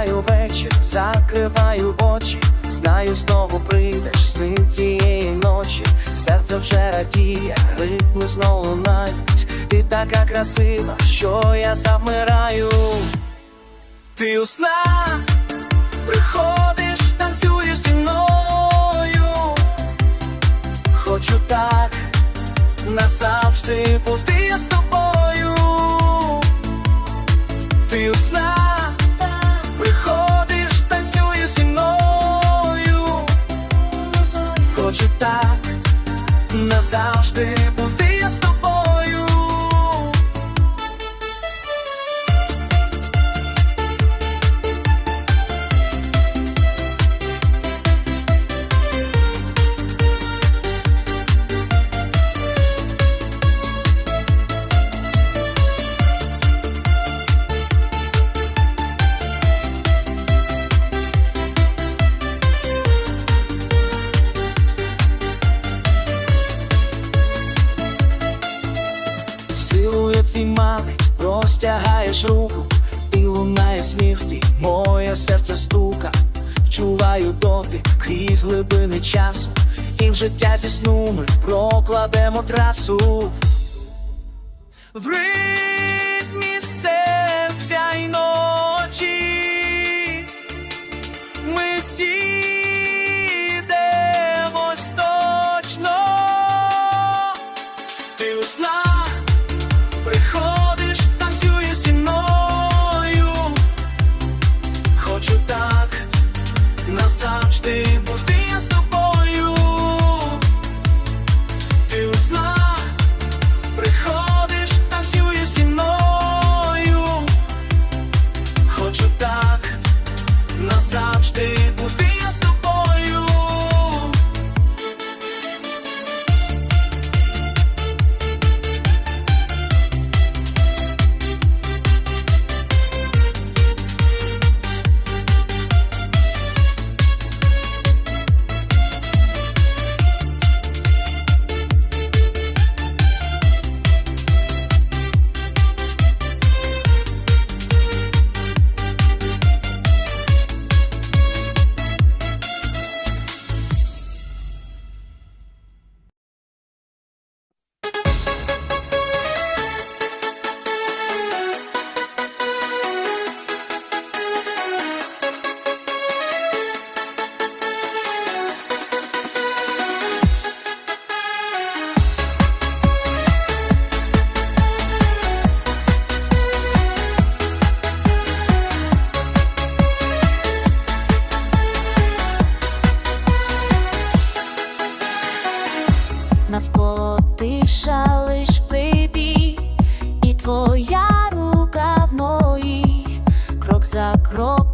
чекаю вечір, закриваю очі, знаю, знову прийдеш сни цієї ночі, серце вже радіє, ритми знову лунають Ти така красива, що я завмираю. Ти у снах приходиш, танцюєш зі мною. Хочу так назавжди бути Хочу так назавжди Твій мамить, простягаєш руку, і лунає сміх твій, моє серце стука, вчуваю дотик крізь глибини часу, і в життя зі сну ми прокладемо трасу. В ритмі серця й ночі ми сідемось точно. Ти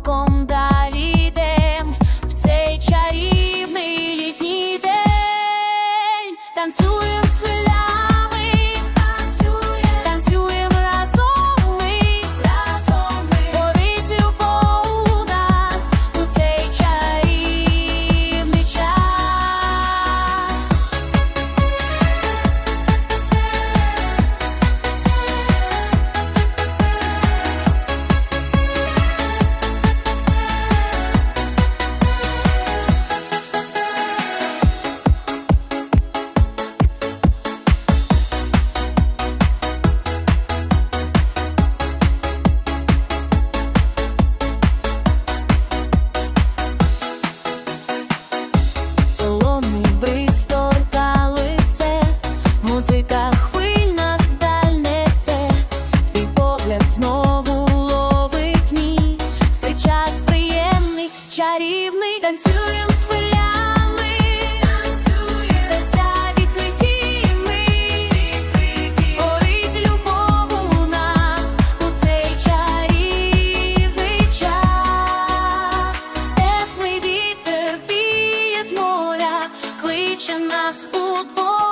con ako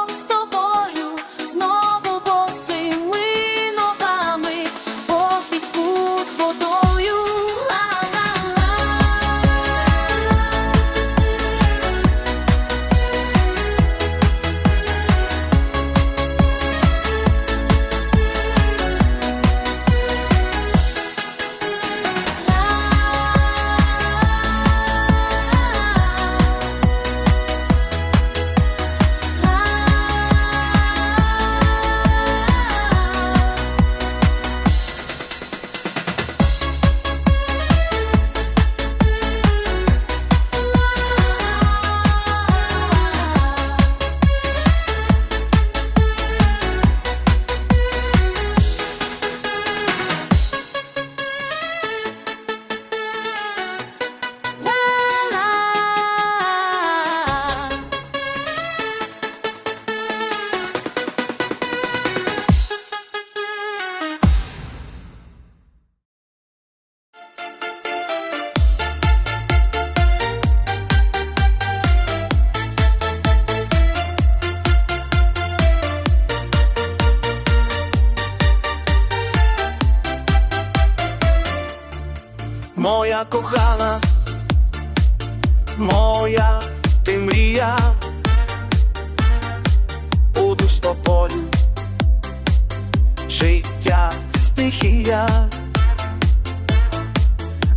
моя кохана, моя ти мрія, буду з тобою, життя стихія,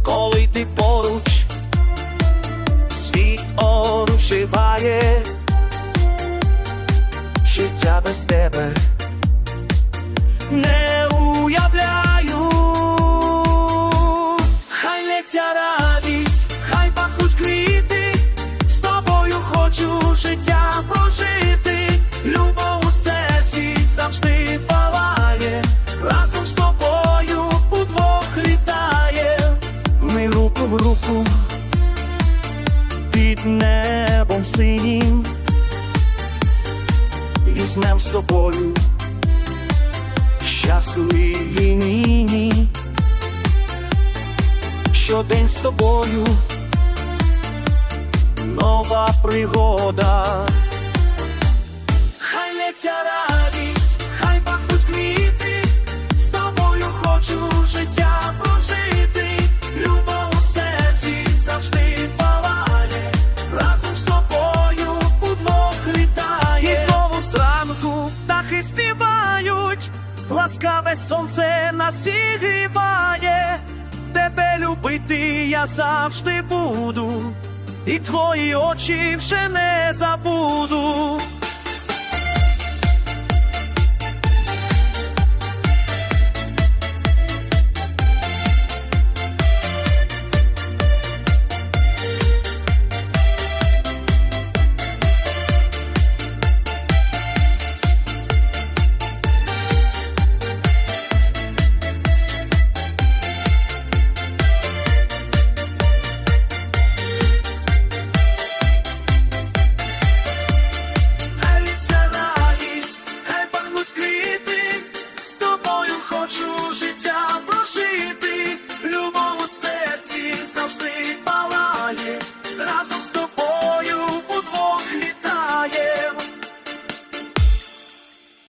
коли ти поруч, світ оживає, життя без тебе лється радість, хай пахнуть квіти, з тобою хочу життя прожити, любов у серці завжди палає, разом з тобою удвох літає, ми руку в руку під небом синім, візьмем з тобою щасливі нині, щодень з тобою. Нова пригода, хай лється радість, хай пахнуть квіти, з тобою хочу життя прожити, любов у серці завжди палає, разом з тобою удвох літає. І знову зранку птахи співають, ласкаве сонце нас любити я завжди буду, і твої очі вже не забуду.